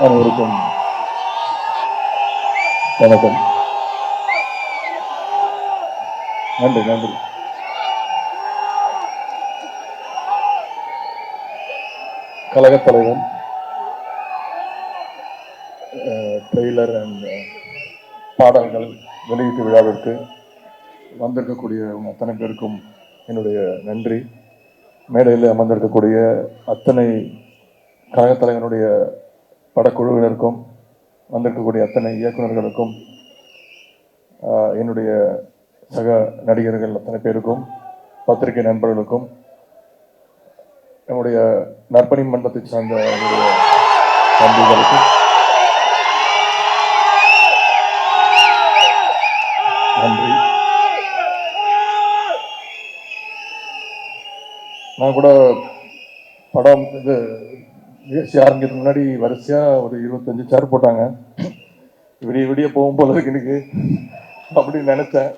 அனைவருக்கும் வணக்கம். நன்றி நன்றி. கழகத் தலைவன் ட்ரெய்லர் அண்ட் பாடல்கள் வெளியீட்டு விழாவிற்கு வந்திருக்கக்கூடிய அத்தனை பேருக்கும் என்னுடைய நன்றி. மேடையில் அமர்ந்திருக்கக்கூடிய அத்தனை கழகத் தலைவனுடைய படக்குழுவினருக்கும் வந்திருக்கக்கூடிய அத்தனை இயக்குனர்களுக்கும் என்னுடைய சக நடிகர்கள் அத்தனை பேருக்கும் பத்திரிகை நண்பர்களுக்கும் என்னுடைய நற்பணி மன்றத்தை சார்ந்த என்னுடைய தம்பிகளுக்கும் நன்றி. நான் கூட படம் இது நிகழ்ச்சி ஆரம்பிக்கிறதுக்கு முன்னாடி வரிசையா ஒரு இருபத்தஞ்சு சேர் போட்டாங்க. விடிய விடிய போகும் போல இருக்கு எனக்கு. அப்படின்னு நினச்சேன்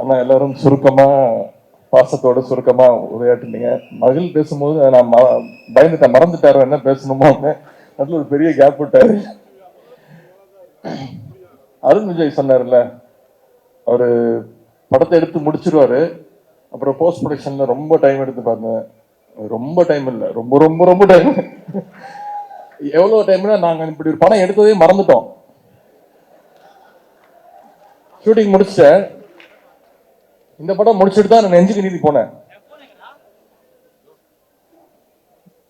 ஆனால் எல்லாரும் சுருக்கமா பாசத்தோட சுருக்கமா உரையாட்டுனீங்க. மகள் பேசும்போது நான் ம- பயந்துட்டேன். மறந்துட்டாரோ? என்ன பேசணுமோ அதில் ஒரு பெரிய கேப் விட்டார். அருண் விஜய் சொன்னார்ல அவர் படத்தை எடுத்து முடிச்சிருவாரு. அப்புறம் போஸ்ட் ப்ரொடக்ஷனில் ரொம்ப டைம் எடுத்து பார்த்தேன் ரொம்ப டைம் இல்லை. ரொம்ப ரொம்ப ரொம்ப டைம் எவ்வளவு டைம்னா நாங்க இப்படி ஒரு படம் எடுத்ததே மறந்துட்டோம். ஷூட்டிங் முடிச்சிட்டேன் இந்த படம் முடிச்சுட்டு தான் நான் நெஞ்சுக்கு நீதி போனேன்.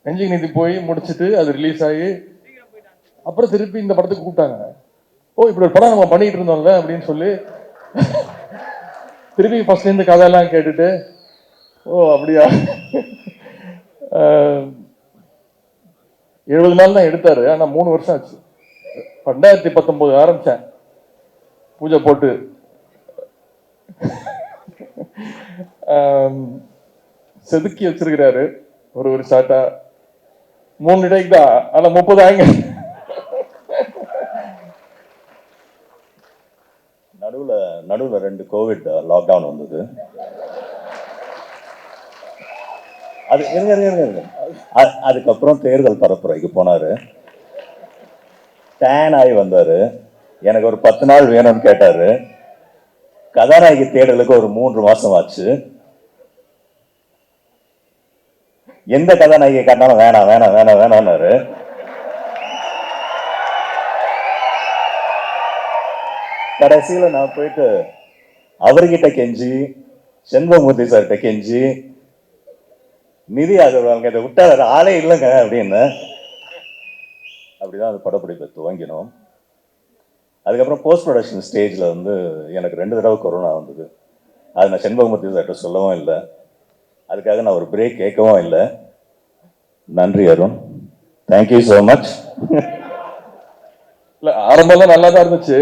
நெஞ்சுக்கு நீதி போய் முடிச்சிட்டு அது ரிலீஸ் ஆகி அப்புறம் திருப்பி இந்த படத்துக்கு கூப்பிட்டாங்க. ஓ இப்படி ஒரு படம் நம்ம பண்ணிட்டு இருந்தோம்ல அப்படின்னு சொல்லி திருப்பி ஃபர்ஸ்ட்லேருந்து கதையெல்லாம் கேட்டுட்டு ஓ அப்படியா? எழுபது நாள் தான் எடுத்தார். ஆனால் மூணு வருஷம் ஆச்சு. ரெண்டாயிரத்தி பத்தொம்போது ஆரம்பிச்சேன். பூஜை போட்டு. செதுக்கி வச்சிருக்கிறாரு. ஒரு ஒரு ஷாட்டா மூணு இடைக்கு தான். ஆனால் முப்பது ஆங்க நடுவில் நடுவில் ரெண்டு கோவிட் லாக்டவுன் வந்தது. அது இருங்க இருங்க இருங்க, அதுக்கப்புறம் தேர்தல் பரப்புரைக்கு போனாரு. டேன் ஆகி வந்தார். எனக்கு ஒரு பத்து நாள் வேணும்னு கேட்டாரு. கதாநாயகி தேடலுக்கு ஒரு மூன்று மாதம் ஆச்சு. எந்த கதாநாயகி காட்டினாலும் வேணாம் வேணாம் வேணாம் வேணாம்னாரு கடைசியில் நான் போயிட்டு அவர்கிட்ட கெஞ்சி செண்பமூர்த்தி சார்கிட்ட கெஞ்சி நிதி ஆகர்வாங்க இதை விட்டா வேற ஆளே இல்லைங்க அப்படின்னு. அப்படிதான் அந்த படப்பிடிப்பை துவங்கினோம். அதுக்கப்புறம் போஸ்ட் ப்ரொடக்ஷன் ஸ்டேஜில் வந்து எனக்கு ரெண்டு தடவை கொரோனா வந்தது. அது நான் செண்பகமூர்த்தி சார்கிட்ட சொல்லவும் இல்லை. அதுக்காக நான் ஒரு பிரேக் கேட்கவும் இல்லை. நன்றி அருண். தேங்க்யூ ஸோ மச் இல்லை ஆரம்பம்லாம் நல்லா தான் இருந்துச்சு.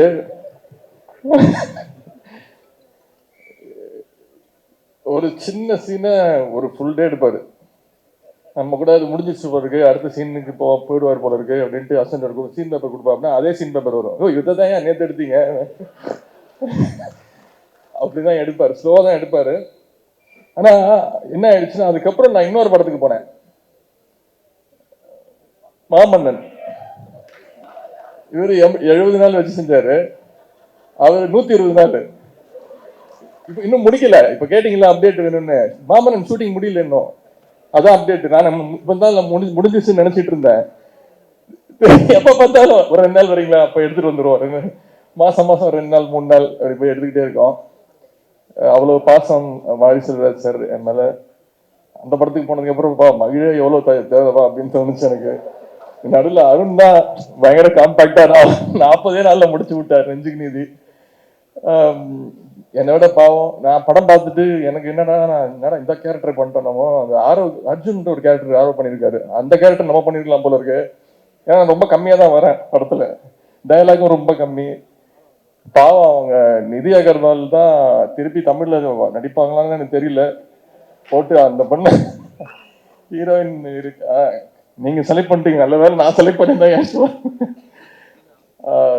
ஒரு சின்ன சீனை ஒரு ஃபுல் டே எடுப்பாரு. நம்ம கூட அது முடிஞ்சிச்சு போல இருக்கு. அடுத்த சீனுக்கு போ போயிடுவார் போல இருக்கு அப்படின்ட்டு அசன் இருக்கும் சீன் பேப்பர் கொடுப்பாப்னா அதே சீன் பேப்பர் வரும். ஓ இதை தான் ஏன் நேற்று எடுத்தீங்க? அப்படிதான் எடுப்பாரு. ஸ்லோவாக தான் எடுப்பார். ஆனால் என்ன ஆயிடுச்சுன்னா அதுக்கப்புறம் நான் இன்னொரு படத்துக்கு போனேன். மாமன்னன். இவர் எம்- எழுபது நாள் வச்சு செஞ்சாரு. அவர் நூற்றி இருபது நாள். இப்போ இன்னும் முடிக்கல. இப்போ கேட்டிங்களா அப்டேட் வேணும்னு? மாமன்னன் ஷூட்டிங் முடியல இன்னும். அதான் அப்டேட் நான் இப்போ தான் முடிஞ்சு முடிஞ்சிச்சுன்னு நினச்சிட்டு இருந்தேன். எப்போ பார்த்தாலும் ஒரு ரெண்டு நாள் வரீங்களா அப்போ எடுத்துகிட்டு வந்துடுவோம் ரெண்டு மாசம் மாதம் ரெண்டு நாள் மூணு நாள் அப்படி போய் எடுத்துக்கிட்டே இருக்கோம். அவ்வளோ அவ்வளவு பாசம் மாரி செல்வராஜ் சார் என் மேலே. அந்த படத்துக்கு போனதுக்கப்புறம் பா மகிழ எவ்வளோ தேவைப்பா அப்படின்னு தோணுச்சு எனக்கு. நடுவில் அருண் தான் பயங்கர நான் நாற்பதே நாளில் முடிச்சு விட்டார் நெஞ்சுக்கு நீதி. என்னோட என்னை விட பாவம் நான் படம் பார்த்துட்டு எனக்கு என்னடா நான் என்னடா இந்த கேரக்டர் பண்ணிட்டோம் நம்ம? அந்த ஆரோ அர்ஜுன் ஒரு கேரக்டர் ஆரோ பண்ணியிருக்காரு. அந்த கேரக்டர் நம்ம பண்ணிருக்கலாம் போல இருக்கு. ஏன்னா நான் ரொம்ப கம்மியாக தான் வரேன் படத்தில். டயலாகும் ரொம்ப கம்மி. பாவம் அவங்க நிதி அகர்வால் தான் திருப்பி தமிழில் நடிப்பாங்களான்னு எனக்கு தெரியல. போட்டு அந்த பொண்ணு ஹீரோயின் இருக்கு? ஆ, செலக்ட் பண்ணிட்டீங்க. நல்ல வேலை நான் செலக்ட் பண்ணியிருந்தேன்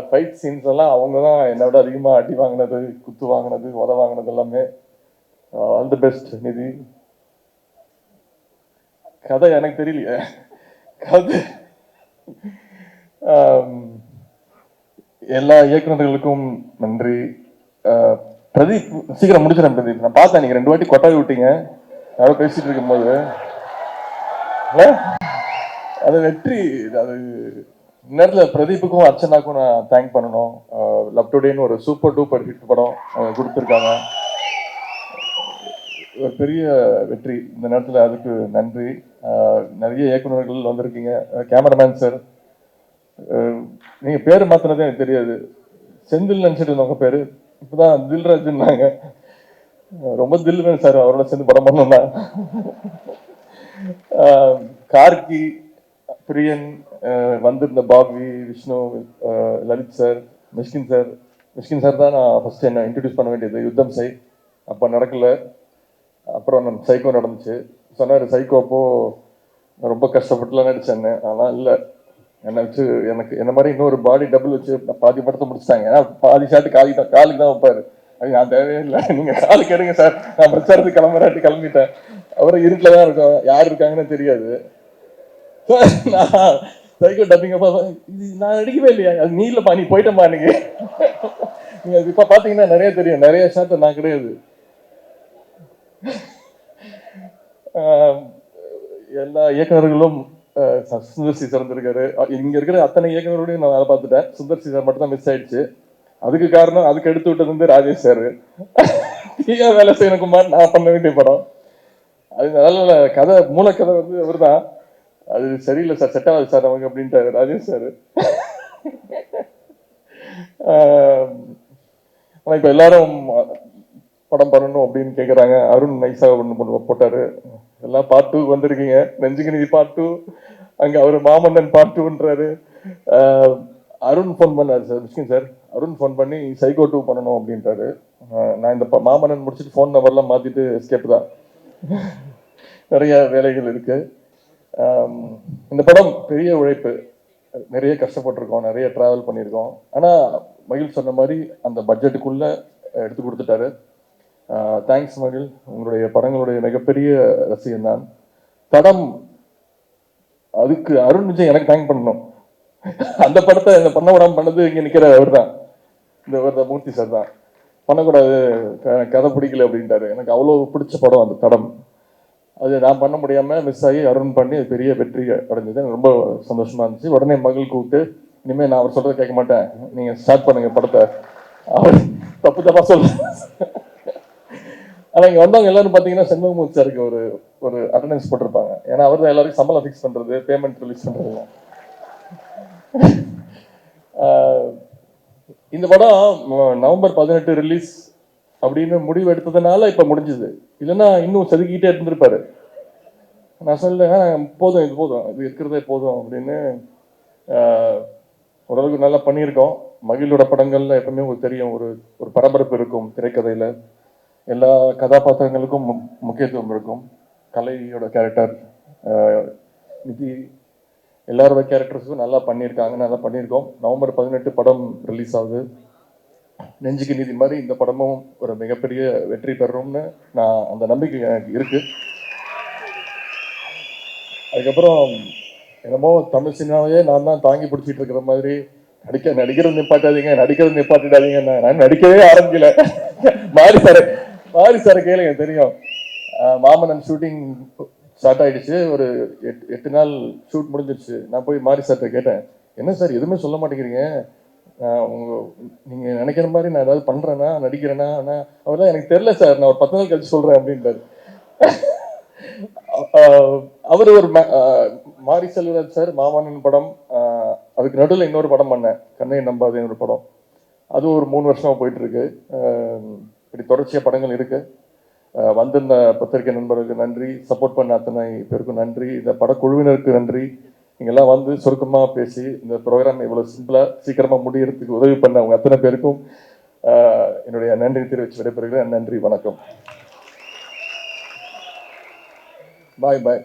ஃபைட் சீன்ஸ் எல்லாம் அவங்க தான் என்னை விட அதிகமாக அடி வாங்கினது குத்து வாங்கினது உத வாங்கினது எல்லாமே. ஆல் தி பெஸ்ட் நிதி. கதை எனக்கு தெரியலையே. கதை. எல்லா இயக்குநர்களுக்கும் நன்றி. பிரதீப் சீக்கிரம் முடிச்சிடறேன் பிரதீப். நான் பார்த்தேன் நீங்கள் ரெண்டு வாட்டி கொட்டாவி விட்டீங்க. யாரோ பேசிட்டு இருக்கும்போது. அது வெற்றி அது நேரத்தில் பிரதீப்புக்கும் அர்ச்சனாக்கும் நான் தேங்க் பண்ணணும். லவ் டுடேன்னு ஒரு சூப்பர் டூப்பர் ஹிட் படம் அவங்க கொடுத்துருக்காங்க. ஒரு பெரிய வெற்றி. இந்த நேரத்தில் அதுக்கு நன்றி. நிறைய இயக்குனர்கள் வந்திருக்கீங்க. கேமராமேன் சார் நீங்கள் பேர் மாத்தினதே எனக்கு தெரியாது. செந்தில் நினச்சிட்டு இருந்தவங்க இப்போ தான் தில்ராஜ்னாங்க. ரொம்ப தில் வேணும் சார் அவரோட சேர்ந்து படம் பண்ணோம்னா. கார்கி பிரியன் வந்திருந்த Bobby Vishnu Lalith sir Mysskin sir. Mysskin sir தான் நான் ஃபஸ்ட்டு என்ன இன்ட்ரடியூஸ் பண்ண வேண்டியது. யுத்தம் சை அப்போ நடக்கல. அப்புறம் நம்ம சைக்கோ நடந்துச்சு. சொன்னார் சைக்கோ அப்போது ரொம்ப கஷ்டப்பட்டுலாம் நடிச்சேன்னு ஆனால் இல்லை. என்னை வச்சு எனக்கு என்ன மாதிரி இன்னொரு பாடி டபுள் வச்சு பாதி படத்தை முடிச்சிட்டாங்க. ஏன்னா பாதி ஷாட்டு காலி தான் காலுக்கு தான் வைப்பார். அது நான் தேவையே இல்லை நீங்கள் காலுக்கு எடுங்க சார். நான் பிரச்சாரத்துக்கு கிளம்புறாட்டி கிளம்பிட்டேன். அப்புறம் இருட்டில் தான் இருக்கும் யார் இருக்காங்கன்னு தெரியாது. சைக்கோ டப்பிங் இது நான் நடிக்கவே இல்லையா? அது நீ இல்லைப்பா நீ போயிட்டப்பா இன்னைக்கு நீங்க அது இப்போ பார்த்தீங்கன்னா நிறைய தெரியும். நிறைய ஷாட்டை நான் கிடையாது. எல்லா இயக்குநர்களும் ஆஹ் ச- சுந்தர் சி இங்க இருக்கிற அத்தனை இயக்குனரோடையும் நான் வேலை பார்த்துட்டேன். சுந்தர் சி சார் மட்டும் தான் மிஸ் ஆயிடுச்சு. அதுக்கு காரணம் அதுக்கு எடுத்து விட்டது வந்து ராஜேஷ் சார். தீயா வேலை செய்யணும் குமார் நான் பண்ண வேண்டிய படம். அது நல்ல கதை மூலக்கதை வந்து அவர்தான் அது சரியில்லை சார் செட் ஆகாது சார் அவங்க அப்படின்ட்டாரு ராஜேஷ் சார். ஆனால் இப்போ எல்லாரும் படம் பண்ணணும் அப்படின்னு கேட்குறாங்க அருண் நைஸாக ஒன்று போட்டு- போட்டாரு. எல்லாம் பார்ட் டூ வந்திருக்கீங்க. நெஞ்சுக்கு பார்ட் டூ அங்கே அவர் மாமன்னன் பார்ட் டூன்றாரு அருண் ஃபோன் பண்ணாரு sir Mysskin sir. Arun phone பண்ணி சைகோ டூ பண்ணணும் அப்படின்றாரு. நான் இந்த மாமன்னன் முடிச்சுட்டு ஃபோன் நம்பர்லாம் மாற்றிட்டு எஸ்கேப் தான். நிறைய வேலைகள் இருக்குது இந்த படம் பெரிய உழைப்பு. நிறைய கஷ்டப்பட்டிருக்கோம் நிறைய ட்ராவல் பண்ணியிருக்கோம். ஆனால் மகிழ் சொன்ன மாதிரி அந்த பட்ஜெட்டுக்குள்ள எடுத்து கொடுத்துட்டாரு. தேங்க்ஸ் மகிழ். உங்களுடைய படங்களுடைய மிகப்பெரிய ரசிகன் தான் தடம் அதுக்கு அருண் விஜய் எனக்கு தேங்க் பண்ணணும். அந்த படத்தை இந்த பண்ண படம் பண்ணது இங்கே நிற்கிற அவர் தான் இந்த அவர் மூர்த்தி சார் தான் பண்ணக்கூடாது க- கதை பிடிக்கல அப்படின்ட்டாரு. எனக்கு அவ்வளோ பிடிச்ச படம் அந்த தடம் அது நான் பண்ண முடியாமல் மிஸ் ஆகி அருண் பண்ணி அது பெரிய வெற்றி அடைஞ்சது. எனக்கு ரொம்ப சந்தோஷமாக இருந்துச்சு. உடனே மகள் கூப்பிட்டு இனிமேல் நான் அவர் சொல்கிறத கேட்க மாட்டேன். நீங்கள் ஸ்டார்ட் பண்ணுங்கள் படத்தை. அவர் தப்பு தப்பாக சொல்ல ஆனால் இங்கே வந்தவங்க எல்லாரும் பார்த்தீங்கன்னா செண்பகமூர்த்தி சாருக்கு ஒரு ஒரு அட்டண்டன்ஸ் போட்டிருப்பாங்க. ஏன்னா அவர் தான் எல்லாருக்கும் சம்பளம் ஃபிக்ஸ் பண்ணுறது பேமெண்ட் ரிலீஸ் பண்ணுறது இந்த படம் நவம்பர் பதினெட்டு ரிலீஸ் அப்படின்னு முடிவு எடுத்ததுனால இப்போ முடிஞ்சுது. இல்லைன்னா இன்னும் செதுக்கிட்டே இருந்திருப்பாரு. நான் சொல்ல போதும் இது போதும். இது இருக்கிறதே போதும் அப்படின்னு ஓரளவுக்கு நல்லா பண்ணியிருக்கோம். மகிழோட படங்கள்ல எப்பவுமே உங்களுக்கு தெரியும் ஒரு ஒரு பரபரப்பு இருக்கும் திரைக்கதையில. எல்லா கதாபாத்திரங்களுக்கும் மு- முக்கியத்துவம் இருக்கும். கலையோட கேரக்டர் நிதி எல்லாரோட கேரக்டர்ஸும் நல்லா பண்ணியிருக்காங்க நல்லா பண்ணியிருக்கோம். நவம்பர் பதினெட்டு படம் ரிலீஸ் ஆகுது. நெஞ்சுக்கு நீதி மாதிரி இந்த படமும் ஒரு மிகப்பெரிய வெற்றி பெறும்னு நான் அந்த நம்பிக்கை எனக்கு இருக்கு. அதுக்கப்புறம் என்னமோ தமிழ் சினிமாவே நான் தான் தாங்கி பிடிச்சிட்டு இருக்கிற மாதிரி நடிக்க நடிக்கிறது நிப்பாட்டாதீங்க நடிக்கிறது நிப்பாட்டிடாதீங்க நான் நடிக்கவே ஆரம்பிக்கல. மாரி சார் மாரி சார் கேளுங்க தெரியும். ஆஹ் மாமன்னன் ஷூட்டிங் ஸ்டார்ட் ஆயிடுச்சு. ஒரு எட்டு எட்டு நாள் ஷூட் முடிஞ்சிருச்சு. நான் போய் மாரி சார்கிட்ட கேட்டேன் என்ன சார் எதுவுமே சொல்ல மாட்டேங்கிறீங்க? நான் உங்க நீங்கள் நினைக்கிற மாதிரி நான் ஏதாவது பண்ணுறேன்னா நடிக்கிறேனா ஆனால் அவர்லாம் எனக்கு தெரியல சார். நான் ஒரு பத்து நாள் கழிச்சு சொல்கிறேன் அப்படின்றாரு. அவர் ஒரு மாரி செல்வராஜ் சார் மாமன்னன் படம். அதுக்கு நடுவில் இன்னொரு படம் பண்ணேன். கண்ணை நம்பாதே ஒரு படம். அது ஒரு மூணு வருஷமாக போயிட்டுருக்கு. இப்படி தொடர்ச்சியாக படங்கள் இருக்குது வந்திருந்த பத்திரிகை நண்பர்களுக்கு நன்றி. சப்போர்ட் பண்ண அத்தனை பேருக்கும் நன்றி. இந்த படக்குழுவினருக்கு நன்றி. நீங்கெல்லாம் வந்து சுருக்கமாக பேசி இந்த ப்ரோக்ராம் இவ்வளோ சிம்பிளாக சீக்கிரமாக முடியறதுக்கு உதவி பண்ண அவங்க அத்தனை பேருக்கும் என்னுடைய நன்றி தெரிவித்து விடைபெறுகிறேன். நன்றி வணக்கம். பாய் பாய்